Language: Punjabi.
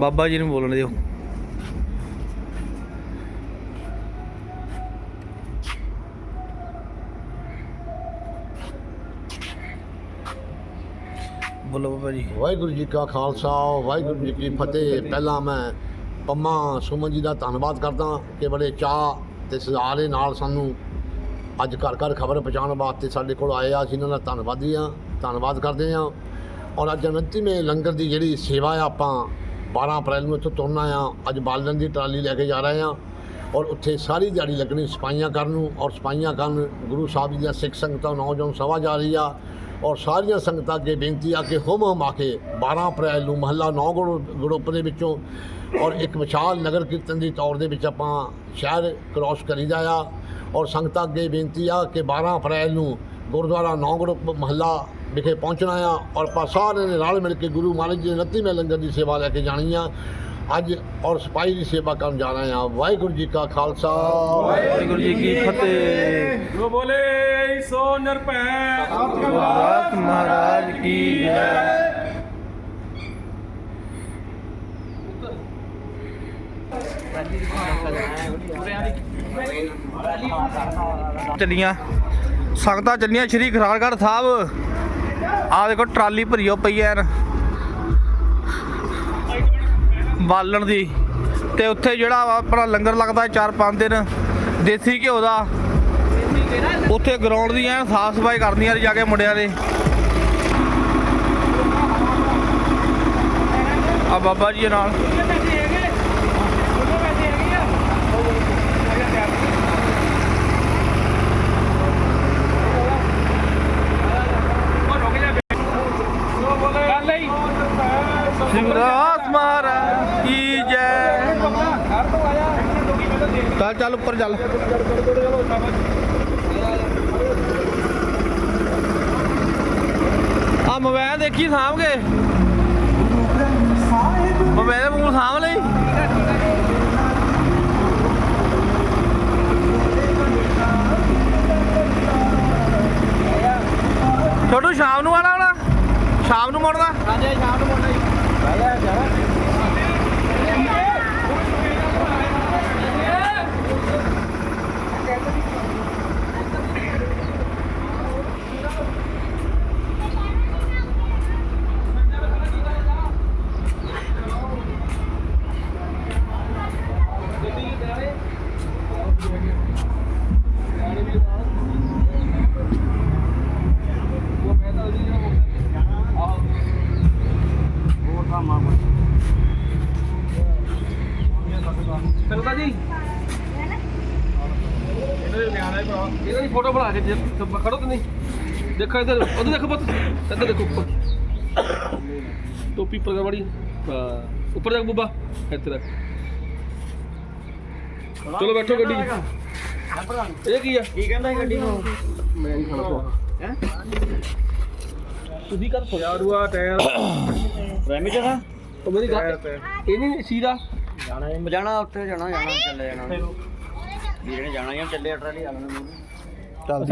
ਬਾਬਾ ਜੀ ਨੂੰ ਬੋਲਣ ਦਿਓ। ਬੋਲੋ ਬਾਬਾ ਜੀ। ਵਾਹਿਗੁਰੂ ਜੀ ਕਾ ਖਾਲਸਾ, ਵਾਹਿਗੁਰੂ ਜੀ ਕੀ ਫਤਿਹ। ਪਹਿਲਾਂ ਮੈਂ ਪੰਮਾ ਸੁਮਨ ਜੀ ਦਾ ਧੰਨਵਾਦ ਕਰਦਾ ਕਿ ਬੜੇ ਚਾਹ ਤੇ ਸਜ਼ਾਰ ਦੇ ਨਾਲ ਸਾਨੂੰ ਅੱਜ ਘਰ ਘਰ ਖਬਰ ਪਹੁੰਚਾਉਣ ਵਾਸਤੇ ਸਾਡੇ ਕੋਲ ਆਏ ਆ। ਅਸੀਂ ਇਹਨਾਂ ਦਾ ਧੰਨਵਾਦੀ ਆ ਧੰਨਵਾਦ ਕਰਦੇ ਆ ਔਰ ਅੱਜ ਅੰਤਿਮੇ ਲੰਗਰ ਦੀ ਜਿਹੜੀ ਸੇਵਾ ਆ, ਆਪਾਂ 12 ਅਪ੍ਰੈਲ ਨੂੰ ਇੱਥੋਂ ਤੁਰਨਾ ਆ। ਅੱਜ ਬਾਲਣ ਦੀ ਟਰਾਲੀ ਲੈ ਕੇ ਜਾ ਰਹੇ ਆ ਔਰ ਉੱਥੇ ਸਾਰੀ ਦਿਹਾੜੀ ਲੱਗਣੀ ਸਫਾਈਆਂ ਕਰਨ ਨੂੰ ਔਰ ਸਫਾਈਆਂ ਕਰਨ ਗੁਰੂ ਸਾਹਿਬ ਜੀ ਦੀਆਂ ਸਿੱਖ ਸੰਗਤਾਂ, ਨੌਜਵਾਨ ਸਭਾ ਜਾ ਰਹੀ ਆ ਔਰ ਸਾਰੀਆਂ ਸੰਗਤਾਂ ਅੱਗੇ ਬੇਨਤੀ ਆ ਕਿ ਹੁਮ ਹੁਮ ਆ ਕੇ 12 ਅਪ੍ਰੈਲ ਨੂੰ ਮਹੱਲਾ ਨੌ ਗਰੁੱਪ ਦੇ ਵਿੱਚੋਂ ਔਰ ਇੱਕ ਵਿਸ਼ਾਲ ਨਗਰ ਕੀਰਤਨ ਦੀ ਤੌਰ ਦੇ ਵਿੱਚ ਆਪਾਂ ਸ਼ਹਿਰ ਕ੍ਰਾਸ ਕਰੀਦਾ ਆ ਔਰ ਸੰਗਤਾਂ ਅੱਗੇ ਬੇਨਤੀ ਆ ਕਿ 12 ਅਪ੍ਰੈਲ ਨੂੰ ਗੁਰਦੁਆਰਾ ਨੌ ਗਰੁੱਪ ਮਹੱਲਾ ਵਿਖੇ ਪਹੁੰਚਣਾ ਆ ਔਰ ਆਪਾਂ ਸਾਰਿਆਂ ਨੇ ਰਲ ਮਿਲ ਕੇ ਗੁਰੂ ਮਹਾਰਾਜ ਜੀ ਦੇ 29ਵੇਂ ਲੰਗਰ ਦੀ ਸੇਵਾ ਲੈ ਕੇ ਜਾਣੀ ਆ ਅੱਜ ਔਰ ਸਪਾਈ ਦੀ ਸੇਵਾ ਕਰਨ ਜਾ ਰਹੇ ਆ ਵਾਹਿਗੁਰੂ ਜੀ ਕਾ ਖਾਲਸਾ ਵਾਹਿਗੁਰੂ ਜੀ ਕੀ ਫਤਿਹ ਜੋ ਬੋਲੇ ਸੋ ਨਿਰਭੈ ਗੁਰਦਾਸ ਮਹਾਰਾਜ ਕੀ ਜੈ ਚੱਲੀਆਂ ਸੰਗਤਾਂ ਚੱਲੀਆਂ ਸ਼੍ਰੀ ਖਰਾਰਗੜ੍ਹ ਸਾਹਿਬ। ਆ ਦੇਖੋ ਟਰਾਲੀ ਭਰੀਓ ਪਈ ਐ ਐਨ। ਬਾਲਣ ਦੀ। ਤੇ ਉੱਥੇ ਜਿਹੜਾ ਵਾ ਆਪਣਾ ਲੰਗਰ ਲੱਗਦਾ 4-5 ਦਿਨ, ਦੇਸੀ ਘਿਓ ਦਾ। ਉੱਥੇ ਗਰਾਊਂਡ ਦੀ ਐਨ ਸਾਫ਼ ਸਫ਼ਾਈ ਕਰਨੀਆਂ ਜਾ ਕੇ ਮੁੰਡਿਆਂ ਦੇ। ਆ ਬਾਬਾ ਜੀ ਦੇ ਨਾਲ ਜੋ ਬੋਲੇ ਗੱਲ ਹੀ ਸ਼ਿਵਰਾਜ ਮਹਾਰਾਜ ਕੀ ਜੈ ਘਰ ਤੋਂ ਆਇਆ ਡੋਗੀ ਪਹਿਲਾਂ ਦੇਖ ਚੱਲ ਚੱਲ ਉੱਪਰ ਚੱਲ। ਆ ਮੋਬਾਈਲ ਦੇਖੀ ਸਾਂਭ ਕੇ। ਮੋਬਾਈਲ ਮੂੰਹ ਸਾਂਭ ਲਈ। ਛੋਟੂ ਸ਼ਾਮ ਨੂੰ ਆਣਾ ਹੁਣ ਸ਼ਾਮ ਨੂੰ ਮੁੜਨਾ ਫਿਰਦਾ ਜੀ ਇਹਦਾ ਦੀ ਫੋਟੋ ਬਣਾ ਕੇ ਜੇ ਖੜੋ ਤੇ ਨਹੀਂ। ਦੇਖੋ ਇੱਧਰ ਉਧਰ ਦੇਖੋ ਪੁੱਤ। ਇੱਧਰ ਦੇਖੋ ਉੱਪਰ। ਟੋਪੀ ਪਰ ਹਾਂ ਉੱਪਰ ਜਾ ਬੁੱਬਾ ਇੱਥੇ ਰੱਖ। ਚਲੋ ਬੈਠੋ ਗੱਡੀ। ਇਹ ਕੀ ਆ? ਕੀ ਕਹਿੰਦਾ ਗੱਡੀ ਨੂੰ? ਮੈਂ ਨਹੀਂ ਖਾਣਾ ਪਵਾ ਹੈ? ਤੁਸੀਂ ਕਰ ਯਾਰੂਆ ਟਾਇਰ। ਰੈਮੀ ਜਗਾ ਉਹ ਮੇਰੀ ਗੱਲ ਇਹ ਨਹੀਂ ਸੀਦਾ ਜਾਣਾ ਹੈ ਜਾਣਾ ਉੱਥੇ ਜਾਣਾ ਜਾਣਾ ਚੱਲੇ ਜਾਣਾ। ਵੀਰੇ ਨੇ ਜਾਣਾ ਹੀ ਚੱਲੇ ਟਰਾਲੀ ਆ ਲੈਣਾ ਚੱਲ